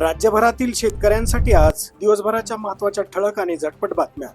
राज्यभरातील शेतकऱ्यांसाठी आज दिवसभराच्या महत्त्वाच्या ठळक आणि झटपट बातम्या.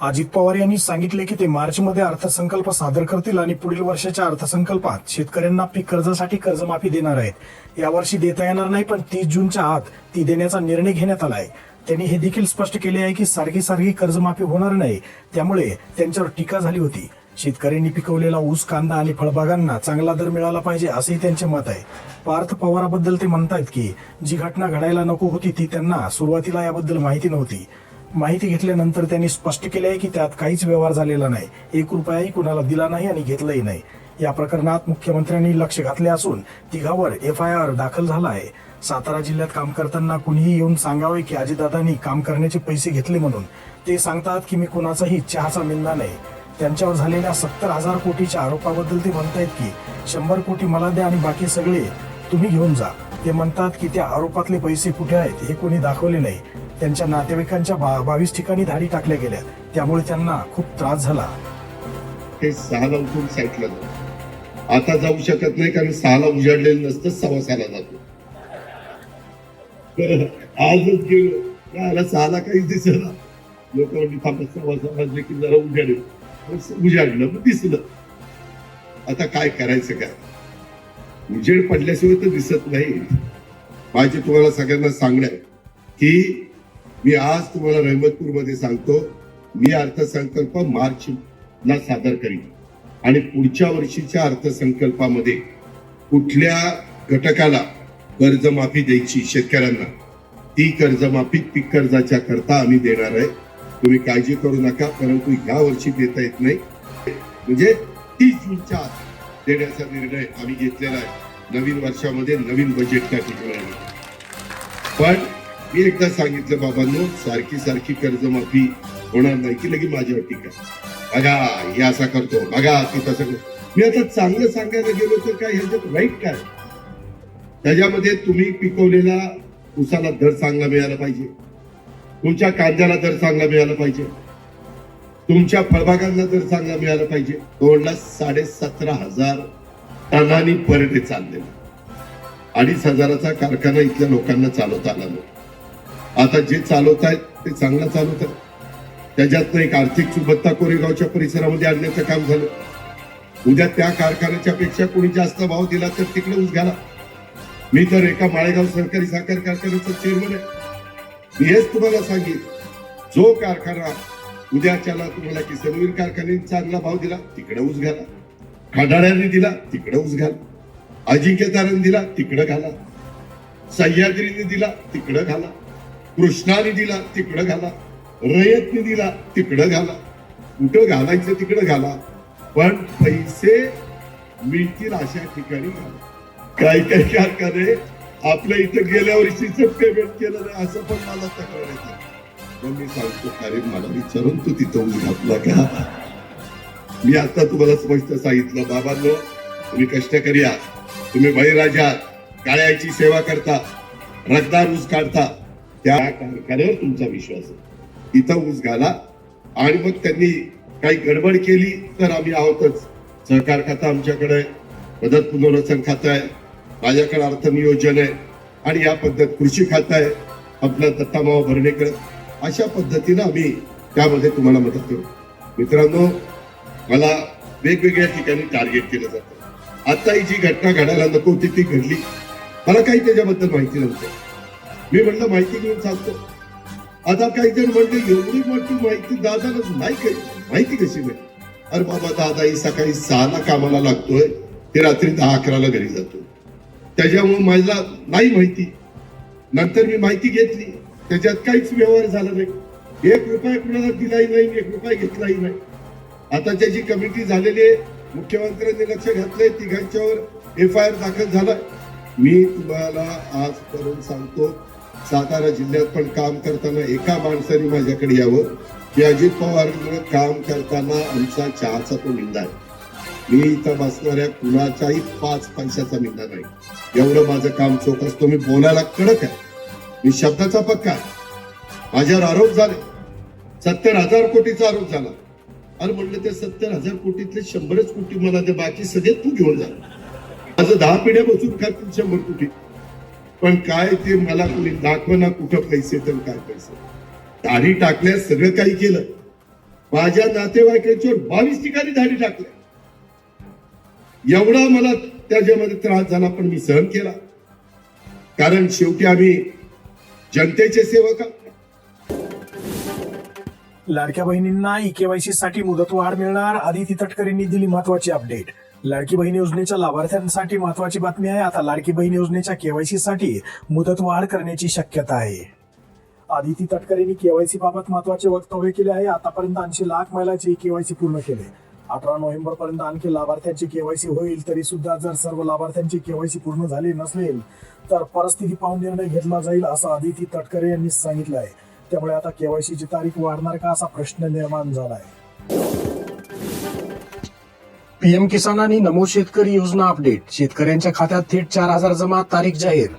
अजित पवार यांनी सांगितले की ते मार्च मध्ये अर्थसंकल्प सादर करतील आणि पुढील वर्षाच्या अर्थसंकल्पात शेतकऱ्यांना पीक कर्जासाठी कर्जमाफी देणार आहेत. यावर्षी देता येणार नाही पण तीस जूनच्या आत ती देण्याचा निर्णय घेण्यात आला आहे. त्यांनी हे देखील स्पष्ट केले आहे की सारखी सारखी कर्जमाफी होणार नाही. त्यामुळे त्यांच्यावर टीका झाली होती. शेतकऱ्यांनी पिकवलेला ऊस कांदा आणि फळबागांना चांगला दर मिळाला पाहिजे असेही त्यांचे मत आहे. पार्थ पवाराबद्दल ते म्हणतात की जी घटना घडायला नको होती ती त्यांना सुरुवातीला याबद्दल माहिती नव्हती. माहिती घेतल्यानंतर त्यांनी स्पष्ट केले आहे की त्यात काहीच व्यवहार झालेला नाही. एक रुपयाही कुणाला दिला नाही आणि घेतलाही नाही. या प्रकरणात मुख्यमंत्र्यांनी लक्ष घातले असून तिघावर एफ आय आर दाखल झाला आहे. सातारा जिल्ह्यात काम करताना कुणीही येऊन सांगावे की अजितदादांनी काम करण्याचे पैसे घेतले म्हणून. ते सांगतात की मी कुणाचाही चहाचा मिंदा नाही. त्यांच्यावर झालेल्या सत्तर हजार कोटीच्या आरोपाबद्दल ते म्हणतायत की शंभर कोटी मला द्या आणि बाकी सगळे तुम्ही घेऊन जा. ते म्हणतात की त्या आरोपातले पैसे कुठे आहेत हे कोणी दाखवले नाही. त्यांच्या नातेवाईकांच्या बा- बावीस ठिकाणी धाडी टाकल्या गेल्या. त्यामुळे त्यांना खूप त्रास झाला. ते सहाला उठून साईटला जातो आता जाऊ शकत नाही कारण सहाला उजाडलेलं नसतं सव्वा सहाला जातो. आजच गेलो. सहाला काहीच दिसला लोक म्हणजे थांबत सव्वा सहा की जरा उजाडेल. उजाडलं मग दिसलं. आता काय करायचं काय? उजेड पडल्याशिवाय तर दिसत नाही. माझे तुम्हाला सगळ्यांना सांगणार की मी आज तुम्हाला रहमतपूरमध्ये सांगतो मी अर्थसंकल्प मार्च ला सादर करीन. आणि पुढच्या वर्षीच्या अर्थसंकल्पामध्ये कुठल्या घटकाला कर्जमाफी द्यायची शेतकऱ्यांना ती कर्जमाफी पीक कर्जाच्या करता आम्ही देणार आहे. तुम्ही काळजी करू नका परंतु ह्या वर्षी देता येत नाही. म्हणजे तीस जूनच्या आत देण्याचा निर्णय आम्ही घेतलेला आहे. नवीन वर्षामध्ये नवीन बजेट त्या ठिकाणी. पण मी एकदा सांगितलं बाबांनो सारखी सारखी कर्जमाफी होणार नाही की लगे माझ्यावर टीका. बघा हे असा करतो बघा ते तसं करतो मी आता चांगलं सांगायला गेलो तर काय ह्याच्यात राईट काय? त्याच्यामध्ये तुम्ही पिकवलेला उसाला दर चांगला मिळाला पाहिजे. तुमच्या कांद्याला दर चांगला मिळाला पाहिजे. तुमच्या फळबागांना दर चांगला मिळाला पाहिजे. दोनला साडे सतरा हजार टनानी पर डे चाललेला. अडीच हजाराचा कारखाना इथल्या लोकांना चालवता आला नाही. आता जे चालवत आहेत ते चांगलं चालवत आहेत. त्याच्यातनं एक आर्थिक सुबत्ता कोरेगावच्या परिसरामध्ये आणण्याचं काम झालं. उद्या त्या कारखान्याच्या पेक्षा कोणी जास्त भाव दिला तर तिकडे ऊस घाला. मी तर एका माळेगाव सरकारी साखर कारखान्याचं चेअरमन आहे. मी हेच तुम्हाला सांगेन. जो कारखाना उद्याच्याला तुम्हाला किसनवीर कारखान्याने चांगला भाव दिला तिकडे ऊस घाला. खडाळ्याने दिला तिकडे ऊस घाला. अजिंक्यताराने दिला तिकडे घाला. सह्याद्रीने दिला तिकडं घाला. कृष्णाने दिला तिकडं घाला. रयतने दिला तिकडं घाला. कुठं घालायचं तिकडं घाला. पण पैसे मिळतील अशा ठिकाणी. घाला काही काही कारखाने? आपल्या इथं गेल्या वर्षीच पेमेंट केलं नाही असं पण मला तक्रार येते. मग मी सांगतो अरे मला विचारून तू तिथं घातला का मी आता तुम्हाला स्पष्ट सांगितलं बाबांनो तुम्ही कष्टकरी आहात. तुम्ही बळीराजा आहात. काळ्याची सेवा करता रक्तदार ऊस काढता. त्या कारखान्यावर तुमचा विश्वास आहे. इथं ऊस घाला. आणि मग त्यांनी काही गडबड केली तर आम्ही आहोतच. सहकार खातं आमच्याकडे मदत पुनर्वसन खातं आहे. माझ्याकडे अर्थ नियोजन आहे आणि या पद्धत कृषी खातं आहे. आपलं दत्तामावा भरणेकर अशा पद्धतीनं आम्ही त्यामध्ये तुम्हाला मदत करू. मित्रांनो मला वेगवेगळ्या ठिकाणी टार्गेट केलं जातं. आता ही जी घटना घडायला नको होती ती घडली. मला काही त्याच्याबद्दल माहिती नव्हतं. मी म्हटलं माहिती घेऊन सांगतो आता काही जण म्हणते एवढी मोठी माहिती दादाला नाही काही. माहिती कशी नाही अरे बाबा दादा ही सकाळी सहाला कामाला लागतोय. ते रात्री दहा अकराला घरी जातो त्याच्यामुळे मला नाही माहिती. नंतर मी माहिती घेतली. त्याच्यात काहीच व्यवहार झाला नाही. एक रुपया कुणाला दिलाही नाही एक रुपया घेतलाही नाही. आता त्याची कमिटी झालेली आहे. मुख्यमंत्र्यांनी लक्ष घातलंय. तिघांच्यावर एफ आय आर दाखल झाला मी तुम्हाला आज करून सांगतो सातारा जिल्ह्यात पण काम करताना एका माणसाने माझ्याकडे यावं. की अजित पवारांमुळे काम करताना आमचा चहाचा तो निंदा आहे. मी इथं बसणाऱ्या कुणाच्याही पाच पैशाचा निंदा नाही. एवढं माझं काम चोख असतो मी बोलायला कडक आहे. मी शब्दाचा पक्का माझ्यावर आरोप झाले. सत्तर हजार कोटीचा आरोप झाला. अरे म्हणलं ते सत्तर हजार कोटीतले शंभरच कोटी मला ते बाकी सगळे तू घेऊन जा. माझं दहा पिढ्या बसून खातील शंभर कोटी. पण काय ते मला कुणी दाखवना कुठं पैसे तर काय पैसे. दाढी टाकल्यास सगळं काही केलं. माझ्या नातेवाईकांच्यावर बावीस ठिकाणी दाढी टाकल्या. एवढा मला त्याच्यामध्ये त्रास झाला पण मी सहन केला. कारण शेवटी आम्ही जनतेचे सेवक लाडक्या बहिणींना ई केवायसी साठी मुदतवाढ मिळणार आदिती तटकरेंनी दिली महत्वाची अपडेट लाडकी बहीण योजनेच्या लाभार्थ्यांसाठी महत्वाची बातमी आहे. आता लाडकी बहीण योजनेच्या केवायसी साठी मुदतवाढ करण्याची शक्यता आहे. आदिती तटकरेंनी केवायसी बाबत महत्त्वाचे वक्तव्य केले आहे. आतापर्यंत ऐंशी लाख महिलाचे केवायसी पूर्ण केले. अठरा नोव्हेंबर पर्यंत आणखी लाभार्थ्यांची केवायसी होईल तरी सुद्धा जर सर्व लाभार्थ्यांची केवायसी पूर्ण झाली नसेल तर परिस्थिती पाहून निर्णय घेतला जाईल असं आदिती तटकरे यांनी सांगितलं आहे त्यामुळे आता केवायसीची तारीख वाढणार का असा प्रश्न निर्माण झाला आहे पीएम किसान आणि नमो शेतकरी योजना अपडेट. शेतकऱ्यांच्या खात्यात थेट चार हजार जमा तारीख जाहीर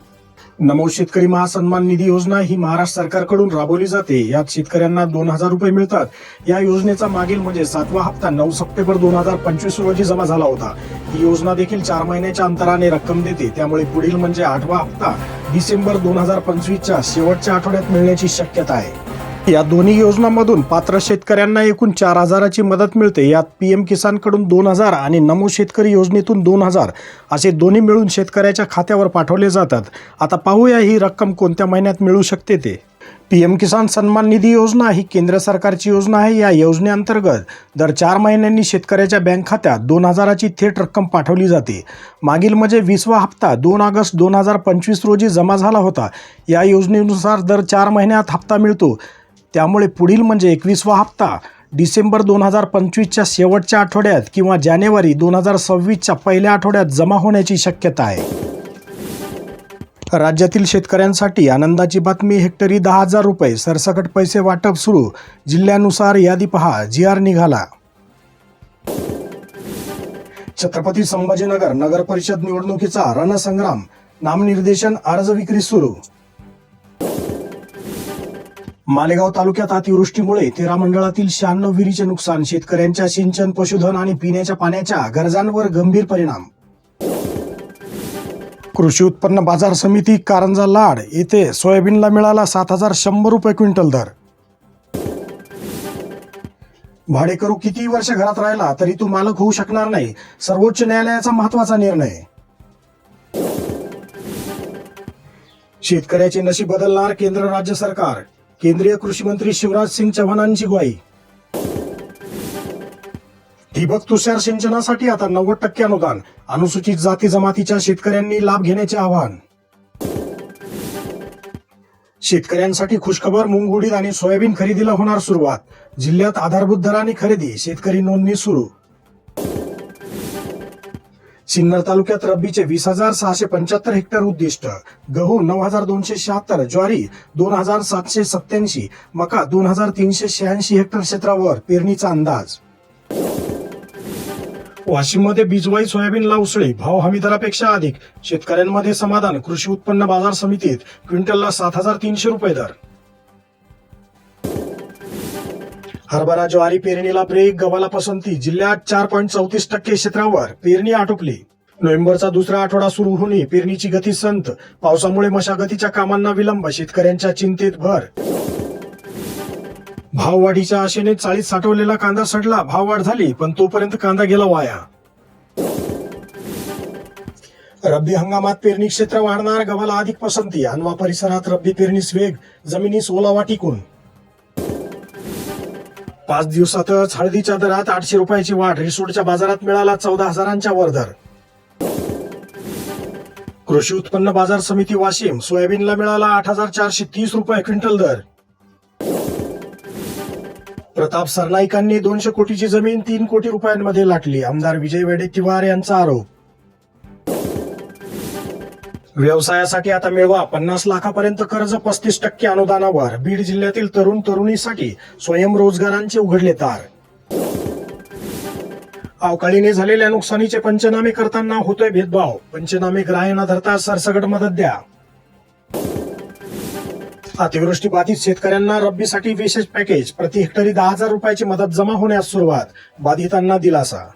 नमो शेतकरी महासन्मान निधी योजना ही महाराष्ट्र सरकारकडून राबवली जाते. यात शेतकऱ्यांना दोन हजार रुपये मिळतात. या योजनेचा मागील म्हणजे सातवा हप्ता नऊ सप्टेंबर दोन हजार पंचवीस रोजी जमा झाला होता. ही योजना देखील चार महिन्याच्या अंतराने रक्कम देते. त्यामुळे पुढील म्हणजे आठवा हप्ता डिसेंबर दोन हजार पंचवीसच्या शेवटच्या आठवड्यात मिळण्याची शक्यता आहे. या दोन्ही योजनांमधून पात्र शेतकऱ्यांना एकूण चार हजाराची मदत मिळते. यात पी एम किसानकडून दोन हजार आणि नमो शेतकरी योजनेतून दोन हजार असे दोन्ही मिळून शेतकऱ्याच्या खात्यावर पाठवले जातात. आता पाहूया ही रक्कम कोणत्या महिन्यात मिळू शकते ते. पी एम किसान सन्मान निधी योजना ही केंद्र सरकारची योजना आहे. या योजनेअंतर्गत दर चार महिन्यांनी शेतकऱ्याच्या बँक खात्यात दोन हजाराची थेट रक्कम पाठवली जाते. मागील म्हणजे वीसवा हप्ता दोन ऑगस्ट दोन हजार पंचवीस रोजी जमा झाला होता. या योजनेनुसार दर चार महिन्यात हप्ता मिळतो. त्यामुळे पुढील म्हणजे एकवीसवा हप्ता डिसेंबर दोन हजार पंचवीसच्या शेवटच्या आठवड्यात किंवा जानेवारी दोन हजार सव्वीसच्या पहिल्या आठवड्यात जमा होण्याची शक्यता आहे. राज्यातील शेतकऱ्यांसाठी आनंदाची बातमी हेक्टरी दहा हजार रुपये सरसकट पैसे वाटप सुरू जिल्ह्यानुसार यादी पहा जी आर निघाला. छत्रपती संभाजीनगर नगर परिषद निवडणुकीचा रणसंग्राम नामनिर्देशन अर्ज विक्री सुरू. मालेगाव तालुक्यात अतिवृष्टीमुळे तेरा मंडळातील शहाण्णव विहिरीचे नुकसान शेतकऱ्यांच्या सिंचन पशुधन आणि पिण्याच्या पाण्याच्या गरजांवर गंभीर परिणाम. कृषी उत्पन्न बाजार समिती कारंजा लाड येथे सोयाबीनला मिळाला सात हजार शंभर रुपये क्विंटल दर. भाडेकरू किती वर्ष घरात राहिला तरी तो मालक होऊ शकणार नाही सर्वोच्च न्यायालयाचा महत्त्वाचा निर्णय. शेतकऱ्याचे नशीब बदलणार केंद्र राज्य सरकार. केंद्रीय कृषी मंत्री शिवराज सिंग चव्हाणांची ग्वाही. ठिबक तुषार सिंचनासाठी आता नव्वद टक्के अनुदान अनुसूचित जाती जमातीच्या शेतकऱ्यांनी लाभ घेण्याचे आवाहन. शेतकऱ्यांसाठी खुशखबर मूग उडीद आणि सोयाबीन खरेदीला होणार सुरुवात. जिल्ह्यात आधारभूत दराने खरेदी शेतकरी नोंदणी सुरू. सिन्नर तालुक्यात रब्बीचे वीस हजार सहाशे पंच्याहत्तर हेक्टर उद्दिष्ट गहू नऊ हजार दोनशे शहात्तर ज्वारी दोन हजार सातशे सत्याऐंशी मका दोन हजार तीनशे शहाऐंशी हेक्टर क्षेत्रावर पेरणीचा अंदाज. वाशिममध्ये बीजवाई सोयाबीनला उसळी भाव हमी दरापेक्षा अधिक. शेतकऱ्यांमध्ये समाधान कृषी उत्पन्न बाजार समितीत क्विंटलला सात हजार तीनशे रुपये दर. हरभरा ज्वारी पेरणीला ब्रेक गव्हाला पसंती. जिल्ह्यात चार पॉईंट चौतीस टक्के क्षेत्रावर पेरणी आटोपली. नोव्हेंबरचा दुसरा आठवडा सुरू होणे पेरणीची गती संत पावसामुळे मशागतीच्या कामांना विलंब शेतकऱ्यांच्या चिंतेत भर. भाववाढीच्या आशेने चाळीत साठवलेला कांदा सडला भाववाढ झाली पण तोपर्यंत कांदा गेला वाया. रब्बी हंगामात पेरणी क्षेत्र वाढणार गव्हाला अधिक पसंती. अनवा परिसरात रब्बी पेरणीस वेग जमिनीस ओलावा टिकून. पाच दिवसातच हळदीच्या दरात आठशे रुपयाची वाढ. रिसोडच्या बाजारात मिळाला चौदा हजारांच्या वर दर. कृषी उत्पन्न बाजार समिती वाशिम सोयाबीनला मिळाला आठ हजार चारशे तीस रुपये क्विंटल दर. प्रताप सरनाईकांनी दोनशे कोटीची जमीन तीन कोटी रुपयांमध्ये लाटली. आमदार विजय वेडेट्टीवार यांचा आरोप. व्यवसायासाठी आता मिळवा पन्नास लाखापर्यंत कर्ज पस्तीस टक्के अनुदानावर. बीड जिल्ह्यातील तरुण तरुणीसाठी स्वयंरोजगारांचे उघडले तार. अवकाळीने झालेल्या नुकसानीचे पंचनामे करताना होतोय भेदभाव. पंचनामे ग्राह्य न धरता सरसगट मदत द्या. अतिवृष्टी बाधित शेतकऱ्यांना रब्बीसाठी विशेष पॅकेज. प्रति हेक्टरी दहा हजार रुपयाची मदत जमा होण्यास सुरुवात. बाधितांना दिलासा.